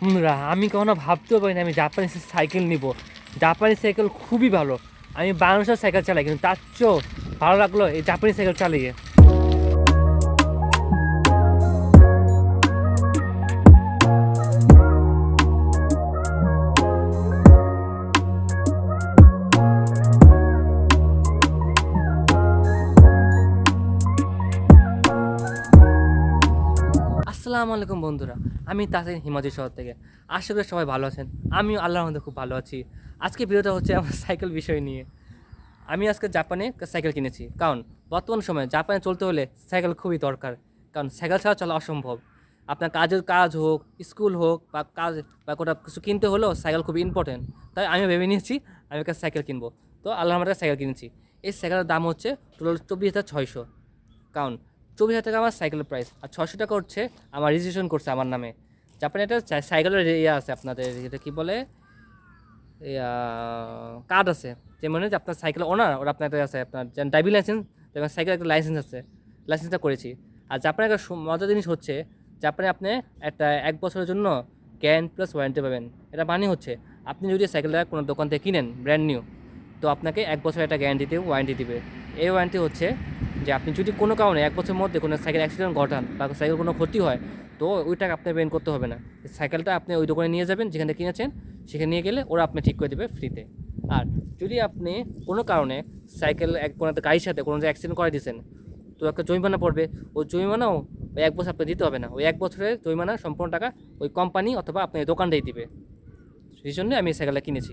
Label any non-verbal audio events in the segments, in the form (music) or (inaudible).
বন্ধুরা আমি কখনো ভাবতেও পারি না আমি জাপানি সাইকেল নিব। জাপানি সাইকেল খুবই ভালো। আমি বাংলাদেশের সাইকেল চালাই, কিন্তু তার চেয়েও ভালো লাগল এই জাপানি সাইকেল চালিয়ে। আসসালামু আলাইকুম বন্ধুরা, আমি তাসিন হিমাচল শহর থেকে। আশা করি সবাই ভালো আছেন। আমিও আল্লাহর মধ্যে খুব ভালো আছি। আজকে ভিডিওটা হচ্ছে আমার (laughs) সাইকেল বিষয় নিয়ে। আমি আজকে জাপানে সাইকেল কিনেছি। কারণ বর্তমান সময়ে জাপানে চলতে হলে সাইকেল খুবই দরকার। কারণ সাইকেল ছাড়া চলা অসম্ভব। আপনার কাজের কাজ হোক, স্কুল হোক বা কাজ বা কোটা কিছু কিনতে হলেও সাইকেল খুবই ইম্পর্টেন্ট তাই আমি ভেবে নিয়েছি আমি একটা সাইকেল কিনবো। তো আল্লাহ আমার সাইকেল কিনেছি। এই সাইকেলের দাম হচ্ছে টোটাল চব্বিশ হাজার ছয়শো। কারণ চব্বিশ হাজার টাকা আমার সাইকেলের প্রাইস আর ছশো টাকা হচ্ছে আমার রেজিস্ট্রেশন করছে আমার নামে। জাপানে একটা সাইকেলের ইয়ে আছে আপনাদের, এটা কী বলে? কার্ড আছে। যে মানে যে আপনার সাইকেল ওনার ওরা আপনার একটা আছে, আপনার যেমন ড্রাইভিং লাইসেন্স এবং সাইকেল একটা লাইসেন্স আছে। লাইসেন্সটা করেছি। আর জাপানে একটা মজার জিনিস হচ্ছে, জাপানে আপনি একটা এক বছরের জন্য ক্যান প্লাস ওয়ারেন্টি পাবেন। এটা মানে হচ্ছে, আপনি যদি সাইকেলটা কোনো দোকান থেকে কিনেন ব্র্যান্ড নিউ তো আপনাকে এক বছর একটা গ্যারান্টিতে ওয়ারেন্টি দিবে। এই ওয়ারেন্টি হচ্ছে যে আপনি যদি কোনো কারণে এক বছরের মধ্যে কোনো সাইকেল অ্যাক্সিডেন্ট ঘটান বা সাইকেল কোনো ক্ষতি হয়, তো ওই টাকা আপনি পেমেন্ট করতে হবে না। সাইকেলটা আপনি ওই দোকানে নিয়ে যাবেন, যেখানে কিনেছেন, সেখানে নিয়ে গেলে ওরা আপনি ঠিক করে দেবে ফ্রিতে আর যদি আপনি কোনো কারণে সাইকেল এক কোনো একটা গাড়ির সাথে কোনো অ্যাক্সিডেন্ট করে দিয়েছেন, তো একটা জরিমানা পড়বে। ওই জরিমানাও ওই এক বছর আপনাকে দিতে হবে না। ওই এক বছরের জরিমানা সম্পূর্ণ টাকা ওই কোম্পানি অথবা আপনার দোকানটাই দিবে। সেই জন্য আমি সাইকেলটা কিনেছি।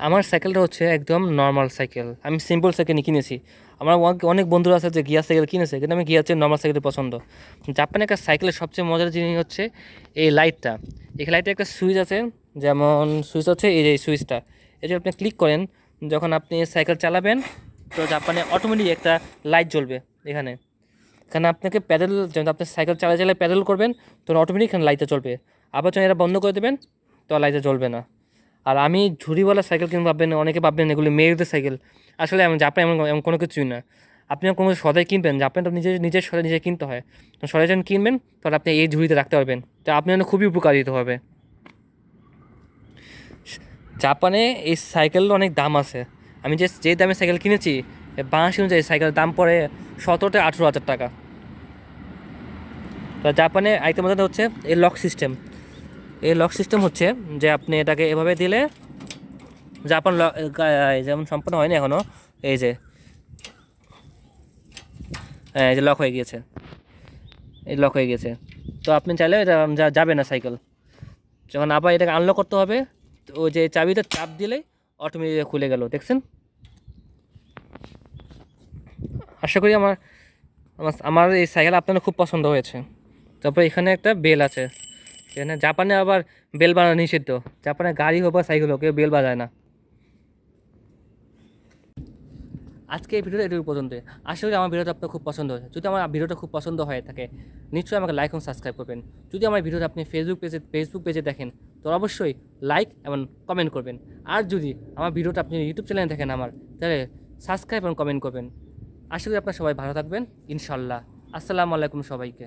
আমার সাইকেলটা হচ্ছে একদম নর্মাল সাইকেল। আমি সিম্পল সাইকেল কিনেছি। আমার অনেক- বন্ধুরা আছে যে গিয়ার সাইকেল কিনেছে, কিন্তু আমি গিয়ার চেয়ে নর্মাল সাইকেল পছন্দ। জাপানে একটা সাইকেলের সবচেয়ে মজার জিনিস হচ্ছে এই লাইটটা এই লাইটে একটা সুইচ আছে, যেমন সুইচ হচ্ছে এই যে সুইচটা। এই যে আপনি ক্লিক করেন, যখন আপনি সাইকেল চালাবেন, তো জাপানে অটোমেটিক একটা লাইট জ্বলবে এখানে। এখানে আপনাকে প্যাডেল যেমন আপনি সাইকেল চালা চালায় প্যাডেল করবেন, তখন অটোমেটিক এখানে লাইটটা চলবে আবার যখন এটা বন্ধ করে দেবেন, তো লাইটটা জ্বলবে না। আর আমি ঝুড়িওয়ালা সাইকেল কিন্তু ভাববেন অনেকে ভাববেন এগুলি মেয়েদের সাইকেল আসলে এমন জাপানে এমন এমন কোনো কিছুই না। আপনি কোনো সদাই কিনবেন, জাপানে তো নিজের নিজের সদাই নিজে কিনতে হয়। তো সদাই যখন কিনবেন তখন আপনি এই ঝুড়িতে রাখতে পারবেন। তো আপনি জন্য খুবই উপকারিত হবে। জাপানে এই সাইকেলের অনেক দাম আছে। আমি যে যে দামে সাইকেল কিনেছি বাংলাদেশ অনুযায়ী সাইকেলের দাম পড়ে সতেরো থেকে আঠেরো হাজার টাকা। তো জাপানে আরেকটা মধ্যে হচ্ছে এই লক সিস্টেম এই লক সিস্টেম হচ্ছে যে আপনি এটাকে এভাবে দিলে জাপান লক যেমন সম্পূর্ণ হয়নি এখনও এই যে হ্যাঁ এই যে লক হয়ে গিয়েছে। এই লক হয়ে গিয়েছে। তো আপনি চাইলে এটা যাবে না সাইকেল যখন আবার এটাকে আনলক করতে হবে, তো ওই যে চাবিটা চাপ দিলেই অটোমেটিক খুলে গেল, দেখছেন? আশা করি আমার আমার এই সাইকেল আপনার খুব পছন্দ হয়েছে। তারপরে এখানে একটা বেল আছে। এখানে জাপানে আবার বেল বাজানো নিষিদ্ধ। জাপানে গাড়ি হোক বা সাইকেল হোক, কেউ বেল বাজায় না। আজকে এই ভিডিওটা এটুকু পর্যন্ত আশা করি আমার ভিডিওটা আপনার খুব পছন্দ হয়েছে। যদি আমার ভিডিওটা খুব পছন্দ হয়ে থাকে, নিশ্চয়ই আমাকে লাইক এবং সাবস্ক্রাইব করবেন। যদি আমার ভিডিওটা আপনি ফেসবুক পেজে ফেসবুক পেজে দেখেন, তো অবশ্যই লাইক এবং কমেন্ট করবেন। আর যদি আমার ভিডিওটা আপনি ইউটিউব চ্যানেলে দেখেন আমার, তাহলে সাবস্ক্রাইব এবং কমেন্ট করবেন। আশা করি আপনার সবাই ভালো থাকবেন। ইনশাল্লাহ আসসালামু আলাইকুম সবাইকে।